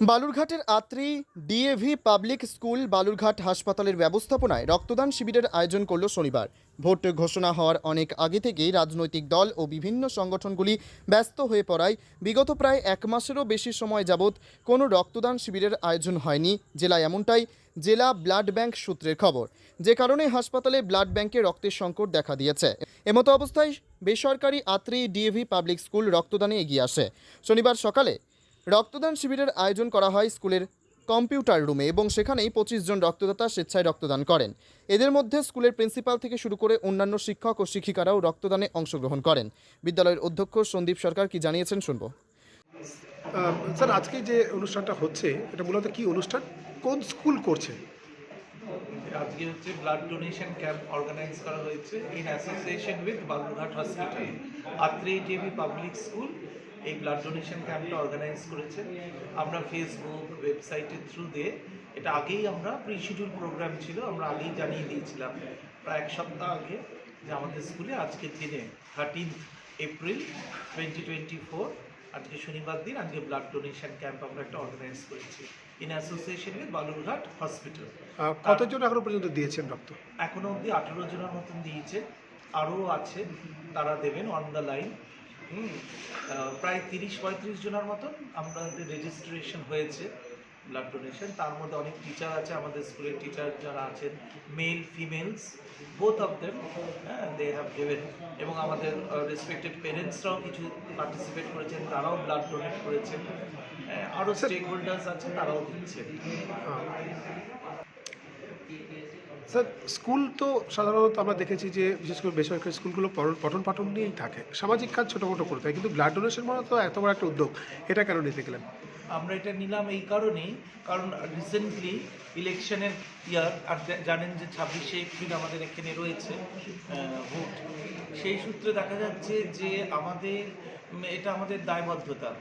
বালুরঘাটের Atreyee DAV public school Balurghat হাসপাতালের ব্যবস্থাপনায় রক্তদান শিবিরের আয়োজন করল শনিবার। ভোট ঘোষণা হওয়ার অনেক আগে থেকেই রাজনৈতিক দল ও বিভিন্ন সংগঠনগুলি ব্যস্ত হয়ে পড়ায়। বিগত প্রায় এক মাসেরও বেশি সময় যাবৎ কোনো রক্তদান শিবিরের আয়োজন হয়নি। জেলায় এমনটাই, জেলা ব্লাড ব্যাংক সূত্রের খবর। যে কারণে হাসপাতালে ব্লাড ব্যাংকে রক্তের সংকট দেখা দিয়েছে। এমতো অবস্থায় বেসরকারি আত্রি ডিএভি পাবলিক স্কুল রক্তদানে এগিয়ে আসে। শনিবার সকালে রক্তদান শিবিরের আয়োজন করা হয় স্কুলের কম্পিউটার রুমে এবং সেখানেই পঁচিশ জন রক্তদাতা স্বেচ্ছায় রক্তদান করেন। এদের মধ্যে স্কুলের প্রিন্সিপাল থেকে শুরু করে অন্যান্য শিক্ষক ও শিক্ষিকারাও রক্তদানে অংশগ্রহণ করেন। বিদ্যালয়ের অধ্যক্ষ সন্দীপ সরকার কি জানিয়েছেন শুনব। স্যার আজকে যে অনুষ্ঠানটা হচ্ছে এটা মূলত কি অনুষ্ঠান? কোন স্কুল করছে? আজকে হচ্ছে ব্লাড ডোনেশন ক্যাম্প অর্গানাইজ করা হয়েছে in association with Balurghat hospital Atreyee DAV public school এই ব্লাড ডোনেশন ক্যাম্পটা অর্গানাইজ করেছে। আমরা ফেসবুক ওয়েবসাইটের থ্রু দিয়ে এটা আগেই আমরা প্রি শিডিউল প্রোগ্রাম ছিল আমরা আগেই জানিয়ে দিয়েছিলাম প্রায় এক সপ্তাহ আগে যে আমাদের স্কুলে আজকের দিনে thirteen April twenty twenty four আজকে শনিবার দিন আজকে ব্লাড ডোনেশন ক্যাম্প আমরা একটা অর্গানাইজ করেছি in association with Balurghat hospital কতজন এখনও পর্যন্ত দিয়েছেন রক্ত? এখনও অবধি আঠেরো জনের মতন দিয়েছে। আরও আছে তারা দেবেন অন দ্য লাইন প্রায় তিরিশ পঁয়ত্রিশ জনের মতন আমাদের রেজিস্ট্রেশন হয়েছে ব্লাড ডোনেশন তার মধ্যে অনেক টিচার আছে আমাদের স্কুলের টিচার যারা আছেন male females both of them they have given এবং আমাদের রেসপেক্টেড পেরেন্টসরাও কিছু পার্টিসিপেট করেছেন তারাও ব্লাড ডোনেট করেছেন। আরও স্টেক হোল্ডার্স আছে তারাও দিচ্ছেন। আহ, স্যার, স্কুল তো সাধারণত আমরা দেখেছি যে, বিশেষ করে বেসরকারি স্কুলগুলো পঠন- পঠন নিয়েই থাকে। সামাজিক কাজ ছোটো মোটো করে থাকে, কিন্তু ব্লাড ডোনেশন মানে তো এত বড় একটা উদ্যোগ। এটা কেন নিতে গেলেন? আমরা এটা নিলাম এই কারণেই, কারণ রিসেন্টলি ইলেকশনের ইয়ার আর জানেন যে ছাব্বিশে এপ্রিল আমাদের এখানে রয়েছে ভোট। সেই সূত্রে দেখা যাচ্ছে যে আমাদের এটা আমাদের দায়বদ্ধতা।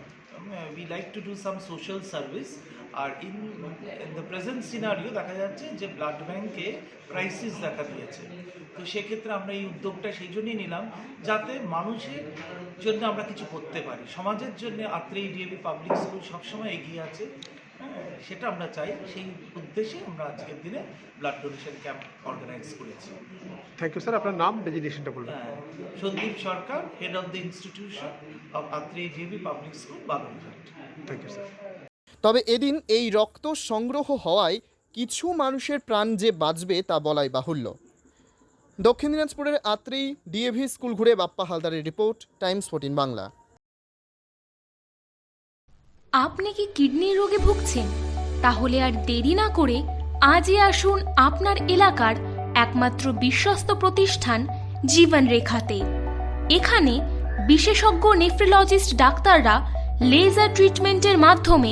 We like to do some social service R in the present scenario দেখা যাচ্ছে যে ব্লাড ব্যাংকে ক্রাইসিস দেখা দিয়েছে। তো সেক্ষেত্রে আমরা এই উদ্যোগটা সেই জন্যই নিলাম যাতে মানুষের জন্য আমরা কিছু করতে পারি। সমাজের জন্য আত্রেই ডিএবি পাবলিক স্কুল সবসময় এগিয়ে আছে। হ্যাঁ, সেটা আমরা চাই। সেই উদ্দেশ্যে আমরা আজকের দিনে ব্লাড ডোনেশন ক্যাম্প অর্গানাইজ করেছি। থ্যাংক ইউ স্যার আপনার নাম ডেজিনেশনটা বলবেন হ্যাঁ, Sandip Sarkar head of the institution of Atreyee DAV public school Balurghat. Thank you sir তবে এদিন এই রক্ত সংগ্রহ হওয়ায় কিছু মানুষের প্রাণ যে বাঁচবে তা বলাই বাহুল্য। দক্ষিণ দিনাজপুরের আত্রেই ডিএভি স্কুল ঘুরে বাপ্পা হালদারের রিপোর্ট, টাইমস ফোর্টিন বাংলা। আপনি কি কিডনির রোগে ভুগছেন? তাহলে আর দেরি না করে আজই আসুন আপনার এলাকার একমাত্র বিশ্বস্ত প্রতিষ্ঠান জীবন রেখাতে এখানে বিশেষজ্ঞ নেফ্রোলজিস্ট ডাক্তাররা লেজার ট্রিটমেন্টের মাধ্যমে